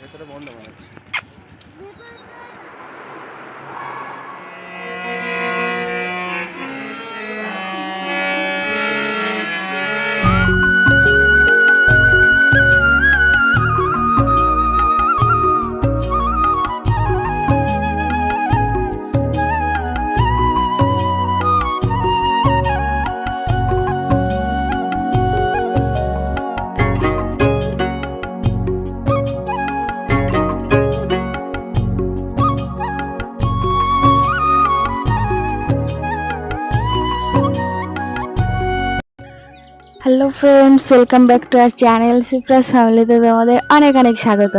ভেতরে বন্ধ মনে friends welcome back to our channel সিপ্রাস ফ্যামিলিতে তোমাদের অনেক অনেক স্বাগত।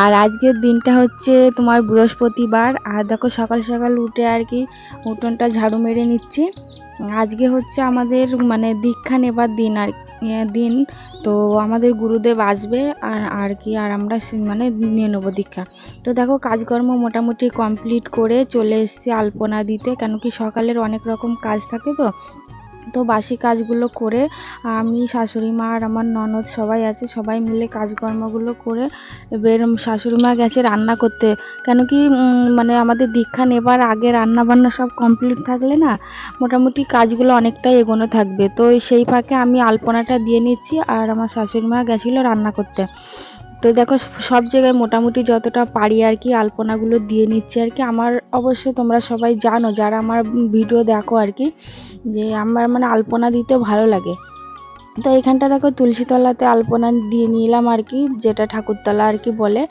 আর আজকের দিনটা হচ্ছে তোমার বৃহস্পতিবার। আর দেখো, সকাল সকাল উঠে আর কি উঠোনটা ঝাড়ু মেরে নিচ্ছি। আজকে হচ্ছে আমাদের মানে দীক্ষা নেবার দিন আর দিন। তো আমাদের গুরুদেব আসবে আর আর কি, আর আমরা মানে নিয়ে নেব দীক্ষা। তো দেখো, কাজকর্ম মোটামুটি কমপ্লিট করে চলে এসেছি আলপনা দিতে। কেন কি সকালের অনেক রকম কাজ থাকে তো। তো বাসি কাজগুলো করে, আমি, শাশুড়ি মা আর আমার ননদ সবাই আছে, সবাই মিলে কাজকর্মগুলো করে এবার শাশুড়ি মা গেছে রান্না করতে। কেন কি মানে আমাদের দীক্ষা নেবার আগে রান্না বান্না সব কমপ্লিট থাকলে না, মোটামুটি কাজগুলো অনেকটাই এগোনো থাকবে। তো সেই ফাঁকে আমি আলপনাটা দিয়ে নিচ্ছি আর আমার শাশুড়ি মা গেছিল রান্না করতে। তো দেখো, সব জায়গায় মোটামুটি যতটা পারি আর কি আলপনাগুলো দিয়ে নিচ্ছি আর কি। আমার অবশ্য তোমরা সবাই জানো, যারা আমার ভিডিও দেখো আর কি, যে আমার মানে আলপনা দিতে ভালো লাগে। তো এখানটা দেখো, তুলসীতলাতে আলপনা দিয়ে নিলাম আর কি, যেটা ঠাকুরতলা আর কি বলে।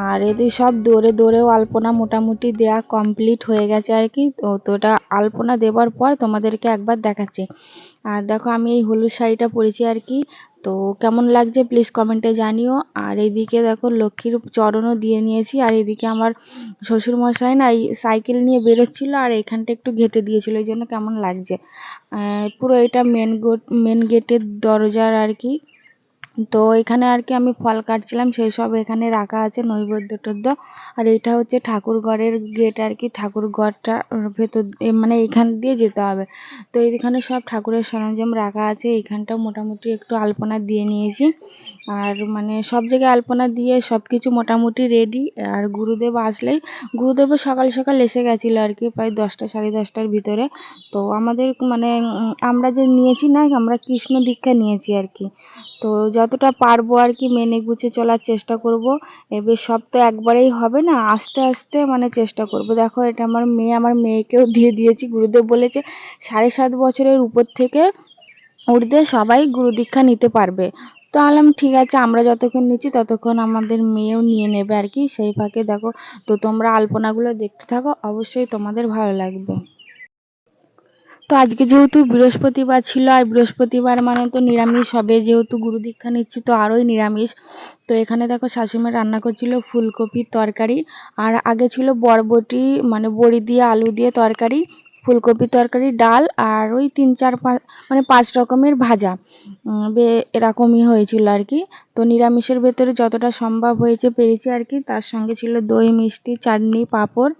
আর এদের সব দৌড়ে দৌড়েও আলপনা মোটামুটি দেয়া কমপ্লিট হয়ে গেছে আর কি। তো ওটা আলপনা দেওয়ার পর তোমাদেরকে একবার দেখাচ্ছি। আর দেখো আমি এই হলুদ শাড়িটা পরেছি আর কি। তো কেমন লাগছে প্লিজ কমেন্টে জানিও। আর এইদিকে দেখো লক্ষ্মীর চরণও দিয়ে নিয়েছি। আর এদিকে আমার শ্বশুর মশাই না এই সাইকেল নিয়ে বেরোচ্ছিলো আর এখানটা একটু ঘেটে দিয়েছিল, ওই জন্য কেমন লাগছে। পুরো এটা মেন গেট মেন গেটের দরজার আর কি। তো এখানে আর কি আমি ফল কাটছিলাম, সেই সব এখানে রাখা আছে, নৈবেদ্য টৈদ্য আর এটা হচ্ছে ঠাকুর ঘরের গেট আর কি, ঠাকুর ঘরটা ভেতর মানে এখান দিয়ে যেতে হবে। তো এখানে সব ঠাকুরের সরঞ্জাম রাখা আছে এইখানটা মোটামুটি একটু আলপনা দিয়ে নিয়েছি। আর মানে সব জায়গায় আলপনা দিয়ে সব কিছু মোটামুটি রেডি আর গুরুদেব আসলেই, গুরুদেবও সকাল সকাল এসে গেছিল আর কি, প্রায় দশটা, সাড়ে দশটার ভিতরে। তো আমাদের মানে আমরা যে নিয়েছি না, আমরা কৃষ্ণ দীক্ষা নিয়েছি আর কি। তো যতটা পারব আর কি মেনে গুছে চলার চেষ্টা করব। এবার সব তো একবারেই হবে না, আস্তে আস্তে মানে চেষ্টা করব। দেখো এটা আমার মেয়ে, আমার মেয়েকেও দিয়ে দিয়েছি। গুরুদেব বলেছে সাড়ে সাত বছরের উপর থেকে ঊর্ধ্বে সবাই গুরু দীক্ষা নিতে পারবে। তো আলাম, ঠিক আছে, আমরা যতক্ষণ নিচ্ছি ততক্ষণ আমাদের মেয়েও নিয়ে নেবে আর কি। সেই ফাঁকে দেখো, তো তোমরা আলপনাগুলো দেখতে থাকো, অবশ্যই তোমাদের ভালো লাগবে। তো আজকে যেহেতু বৃহস্পতিবার ছিল আর বৃহস্পতিবার মানে তো নিরামিষ হবে, যেহেতু গুরু দীক্ষা নিচ্ছি তো আরোই নিরামিষ। তো এখানে দেখো শাশুড়ি রান্না করছিল ফুলকপির তরকারি আর আগে ছিল বরবটি মানে বড়ি দিয়ে, আলু দিয়ে তরকারি ফুলকপির তরকারি, ডাল আর ওই তিন চার পাঁচ মানে পাঁচ রকমের ভাজা। বে, এরকমই হয়েছিল আর কি। তো নিরামিষের ভেতরে যতটা সম্ভব হয়েছে পেরেছি আর কি। তার সঙ্গে ছিল দই, মিষ্টি, চাটনি, পাঁপড়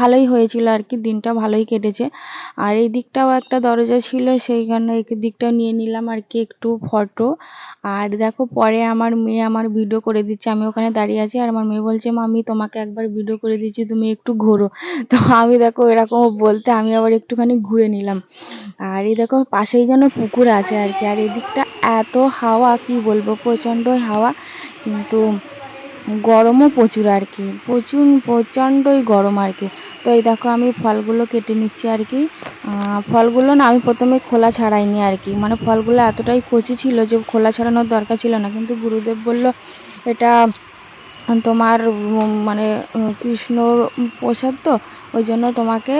ভালোই হয়েছিল আর কি, দিনটা ভালোই কেটেছে। আর এই দিকটাও একটা দরজা ছিল, সেই কারণে এই দিকটাও নিয়ে নিলাম আর কি একটু ফটো। আর দেখো পরে আমার মেয়ে আমার ভিডিও করে দিচ্ছে, আমি ওখানে দাঁড়িয়ে আছি আর আমার মেয়ে বলছে মা আমি তোমাকে একবার ভিডিও করে দিচ্ছি, তুমি একটু ঘোরো। তো আমি দেখো এরকম বলতে আমি আবার একটুখানি ঘুরে নিলাম। আর এই দেখো পাশেই যেন পুকুর আছে আর কি, আর এদিকটা এত হাওয়া, কি বলব প্রচণ্ডই হাওয়া। কিন্তু গরমও প্রচুর আর কি। প্রচুর, প্রচণ্ডই গরম আর কি। তো এই দেখো আমি ফলগুলো কেটে নিচ্ছি আর কি। ফলগুলো না আমি প্রথমে খোলা ছাড়াইনি আর কি। মানে ফলগুলো এতটাই কচি ছিল যে খোলা ছাড়ানোর দরকার ছিল না। কিন্তু গুরুদেব বলল, এটা তোমার মানে কৃষ্ণর প্রসাদ তো, ওই জন্য তোমাকে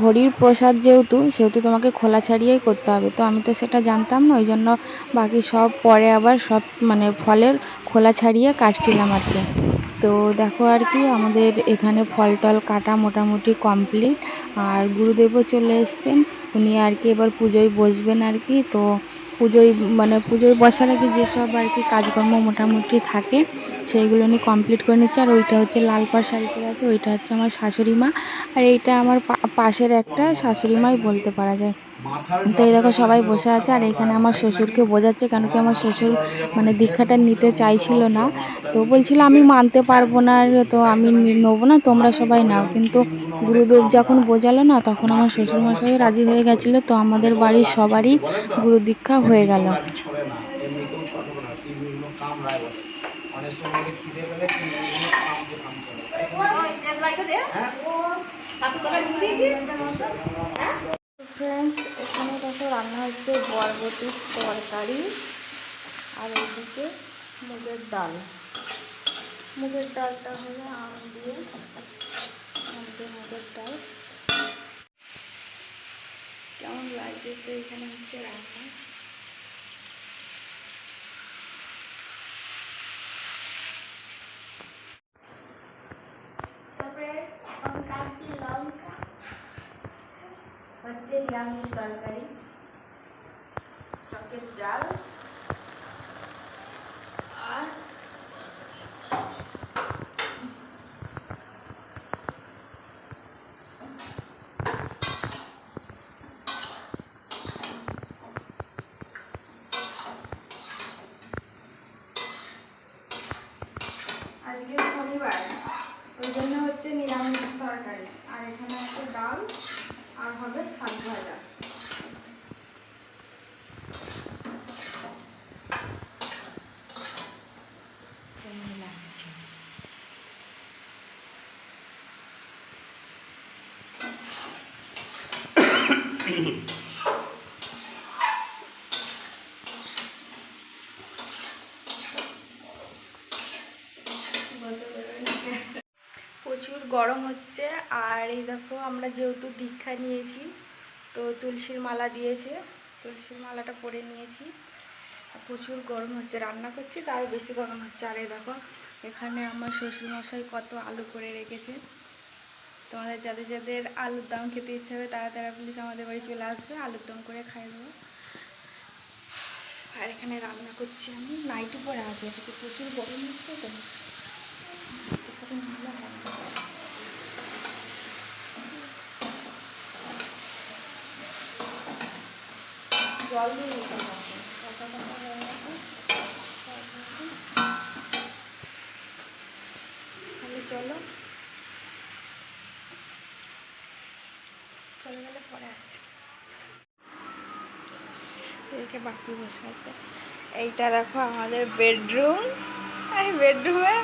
হরির প্রসাদ যেহেতু, সেহেতু তোমাকে খোলা ছাড়িয়েই করতে হবে। তো আমি তো সেটা জানতাম না ওই জন্য বাকি সব পরে আবার সব মানে ফলের খোলা ছাড়িয়ে কাটছিলাম আর কি। তো দেখো আর কি, আমাদের এখানে ফল টল কাটা মোটামুটি কমপ্লিট। আর গুরুদেবও চলে এসছেন, উনি আর কি এবার পুজোয় বসবেন আর কি। তো পুজোয় মানে পুজোয় বসার আগে যেসব আর কি কাজকর্ম মোটামুটি থাকে, সেইগুলো নিয়ে কমপ্লিট করে নিচ্ছি। আর ওইটা হচ্ছে লাল পাড় শাড়ি পরে আছে, ওইটা হচ্ছে আমার শাশুড়ি মা। আর এইটা আমার পাশের একটা শাশুড়ি মাই বলতে পারা যায়। তো এই দেখো সবাই বসে আছে আর এখানে আমার শ্বশুরকে বোঝাচ্ছে কেন কি আমার শ্বশুর মানে দীক্ষাটা নিতে চাইছিল না। তো বলছিল আমি মানতে পারব না তো আমি নেব না তোমরা সবাই নাও। কিন্তু গুরুদেব যখন বোঝালো না তখন আমার শ্বশুর মশাই রাজি হয়ে গেছিল। তো আমাদের বাড়ির সবারই গুরু দীক্ষা হয়ে গেল। অনেক সময় খিদে পেলে কাম করে? হ্যাঁ ফ্রেন্ডস এখানে দেখো রান্না হচ্ছে বরবটির তরকারি। আর এদিকে মুগের ডাল। মুগের ডালটা হলো আম দিয়ে আম দিয়ে মুগের ডাল। কেমন লাগছে এখানে হচ্ছে রান্না? নিরামিষ তরকারি টকের ডাল আর আজকে শনিবার ওই জন্য হচ্ছে নিরামিষ তরকারি আর এখানে আছে ডাল আর হবে শাক ভাজা কেমন লাগছে? প্রচুর গরম হচ্ছে, আর এই দেখো আমরা যেহেতু দীক্ষা নিয়েছি, তো তুলসীর মালা দিয়েছে, তুলসীর মালাটা পরে নিয়েছি। প্রচুর গরম হচ্ছে, রান্না করছি তার বেশি গরম হচ্ছে। আর এই দেখো, এখানে আমার শ্বশুরমশাই কত আলু করে রেখেছে। তোমাদের যাদের যাদের আলুর দম খেতে ইচ্ছে হবে, তারা তারা প্লিজ আমাদের বাড়ি চলে আসবে, আলুর দম করে খাই দেবো। আর এখানে রান্না করছি আমি, নাইটি পরে আছে প্রচুর গরম হচ্ছে তো। এখানে মেলা জল দিয়ে নিতে হবে তাহলে চলো। চলে গেলে পরে আসছি। এদিকে বাপি বসে আছে। এইটা দেখো আমাদের বেডরুম এই বেডরুমে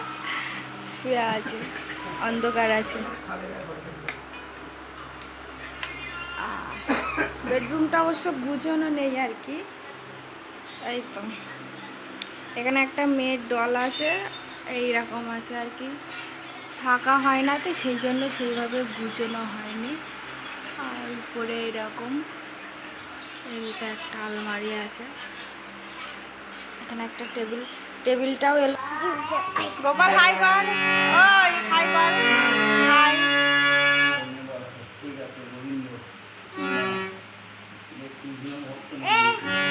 শুয়ে আছে। অন্ধকার আছে। বেডরুমটা অবশ্য গুছানো নেই আর কি। এই তো। এখানে একটা মেয়ের ডল আছে এই রকম আছে আর কি। থাকা হয় না তো, সেই জন্য সেইভাবে গুছানো হয়নি। আর উপরে এরকম, এদিকে একটা আলমারি আছে। এখানে একটা টেবিল, টেবিলটাও এলো। গোপাল হাই কর। ওই হাই কর। হাই কৃষ্ণ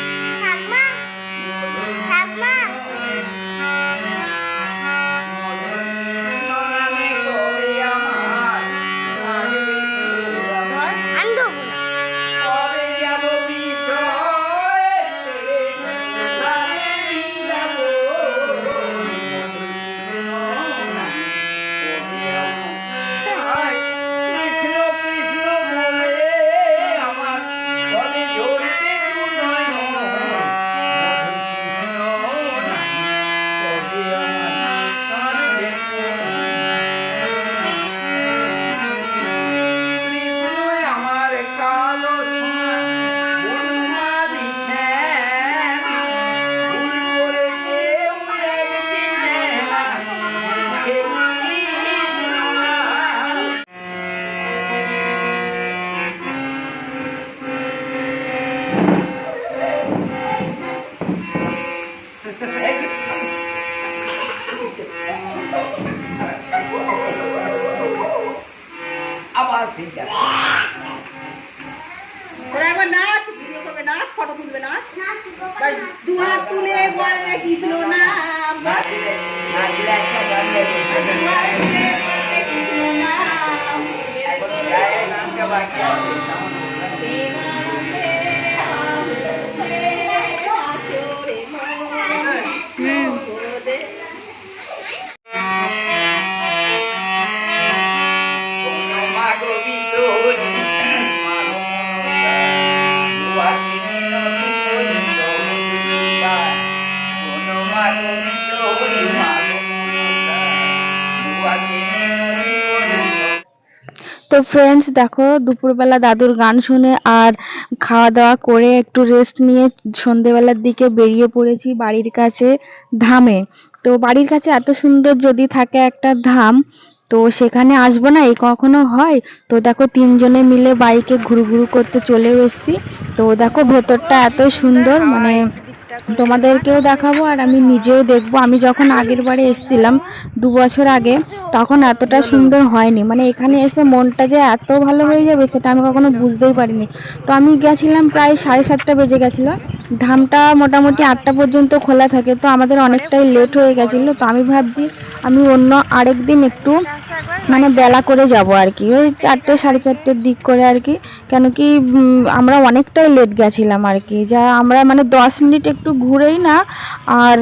ঠিক আছে। ওরা এবার নাচ ভিডিও করবে নাচ ফটো তুলবে নাচ। এবার দু হাত তুলে বলে কৃষ্ণ নাম না দিলে তো ফ্রেন্ডস দেখো দুপুরবেলা দাদুর গান শুনে আর খাওয়া দাওয়া করে একটু রেস্ট নিয়ে সন্ধেবেলার দিকে বেরিয়ে পড়েছি বাড়ির কাছে ধামে। তো বাড়ির কাছে এত সুন্দর যদি থাকে একটা ধাম, তো সেখানে আসব না? এই কখনো হয়? তো দেখো তিনজনে মিলে বাইকে ঘুরু ঘুরু করতে চলেও এসছি। তো দেখো ভেতরটা এত সুন্দর মানে তোমাদেরকেও দেখাবো আর আমি নিজেও দেখব। আমি যখন আগের বারে এসেছিলাম দু বছর আগে, তখন এতটা সুন্দর হয়নি। মানে এখানে এসে মনটা যে এত ভালো হয়ে যাবে সেটা আমি কখনো বুঝতেই পারিনি। তো আমি গেছিলাম প্রায় সাড়ে সাতটা বেজে গেছিল। ধামটা মোটামুটি আটটা পর্যন্ত খোলা থাকে, তো আমাদের অনেকটাই লেট হয়ে গেছিল। তো আমি ভাবছি আমি অন্য আরেক দিন একটু মানে বেলা করে যাব আর কি। ওই চারটে, সাড়ে চারটের দিক করে আর কি। কেন কি আমরা অনেকটাই লেট গেছিলাম আর কি। যা আমরা মানে দশ মিনিট একটু ঘুরেই না, আর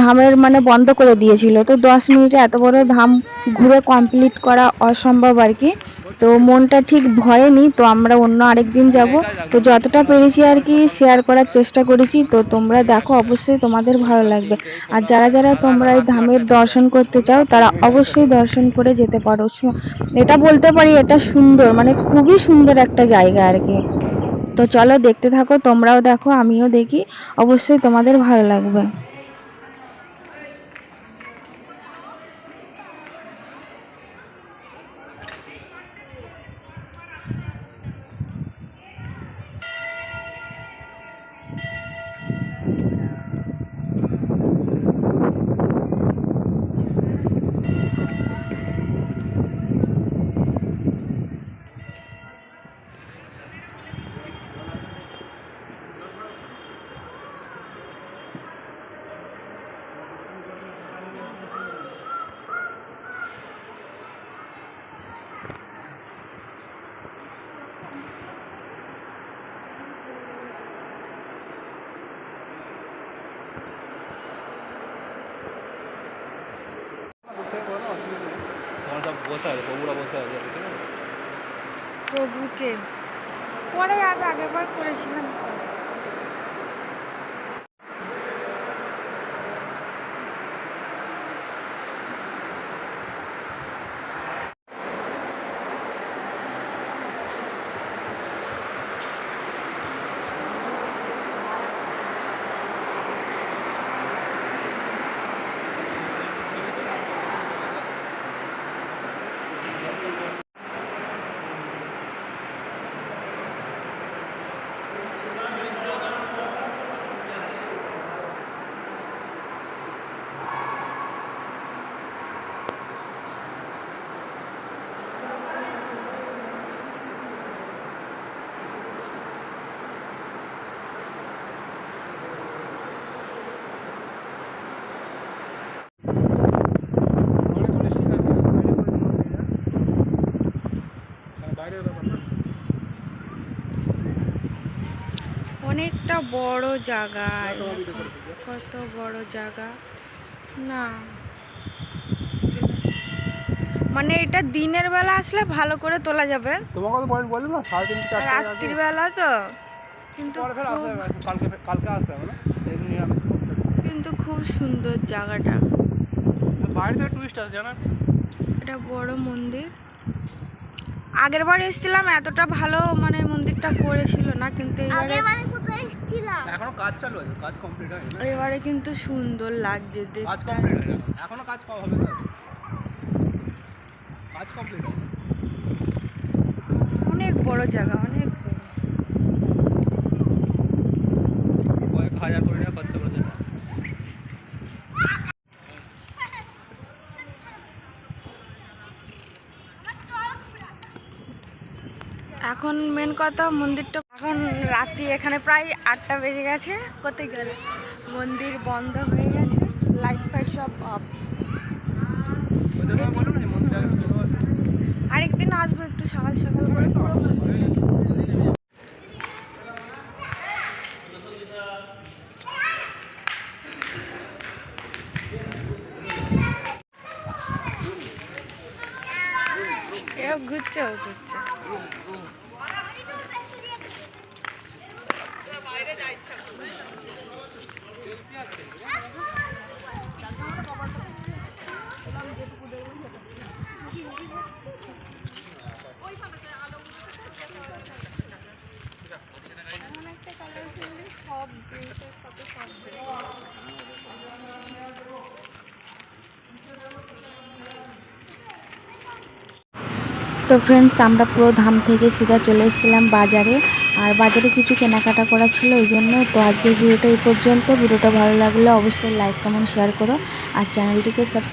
ধামের মানে বন্ধ করে দিয়েছিল। তো দশ মিনিটে এত বড় ধাম ঘুরে কমপ্লিট করা অসম্ভব আর কি। তো মনটা ঠিক ভরেনি তো আমরা অন্য আরেক দিন যাব। তো যতটা পেরেছি আর কি শেয়ার করার চেষ্টা করেছি। তো তোমরা দেখো, অবশ্যই তোমাদের ভালো লাগবে। আর যারা যারা তোমরা এই ধামের দর্শন করতে চাও, তারা অবশ্যই দর্শন করে যেতে পারো। এটা বলতে পারি, এটা সুন্দর মানে খুবই সুন্দর একটা জায়গা আর কি। তো চলো দেখতে থাকো তোমরাও দেখো আমিও দেখি। অবশ্যই তোমাদের ভালো লাগবে আমার সব বসে আছে বগুড়া বসে আছে ঠিক প্রভুকে। পরে যাবে আগেরবার করেছিলাম। বড় জায়গা কত বড় জায়গা না। মানে এটা দিনের বেলা আসলে ভালো করে তোলা যাবে। তোমাকে তো পয়েন্ট বললাম না সাড়ে তিনটে চারটে রাত্রির বেলা তো। কিন্তু কালকে কালকে আসতে হবে না? কিন্তু খুব সুন্দর জায়গাটা। বাইরে থেকে টুরিস্ট জানা এটা বড় মন্দির। আগের বার এসেছিলাম এতটা ভালো মানে মন্দিরটা করেছিল না কিন্তু এবারে এখনও কাজ চালু আছে কাজ কমপ্লিট হয়নি। এবারে কিন্তু সুন্দর লাগছে কাজ কমপ্লিট হয়নি এখনও কাজ কম হবে তো? কাজ কমপ্লিট অনেক বড় জায়গা অনেক কয়েক হাজার খরচা এখন মেন কথা মন্দিরটা এখন রাত্রি এখানে প্রায় আটটা বেজে গেছে কোথায় গেলে? মন্দির বন্ধ হয়ে গেছে লাইট ফাইট সব অফ। আরেকদিন আসব একটু সকাল সকাল করে পুরো ঘুরছে ঘুরছে। তো ফ্রেন্ডস আমরা পুরো ধাম থেকে সিধা চলে এসেছিলাম বাজারে। আর বাজারে কিছু কেনাকাটা করা ছিল, এই জন্য তো আজকের ভিডিওটা এই পর্যন্ত। ভিডিওটা ভালো লাগলে অবশ্যই লাইক কমেন্ট শেয়ার করো। আর চ্যানেলটিকে সাবস্ক্রাইব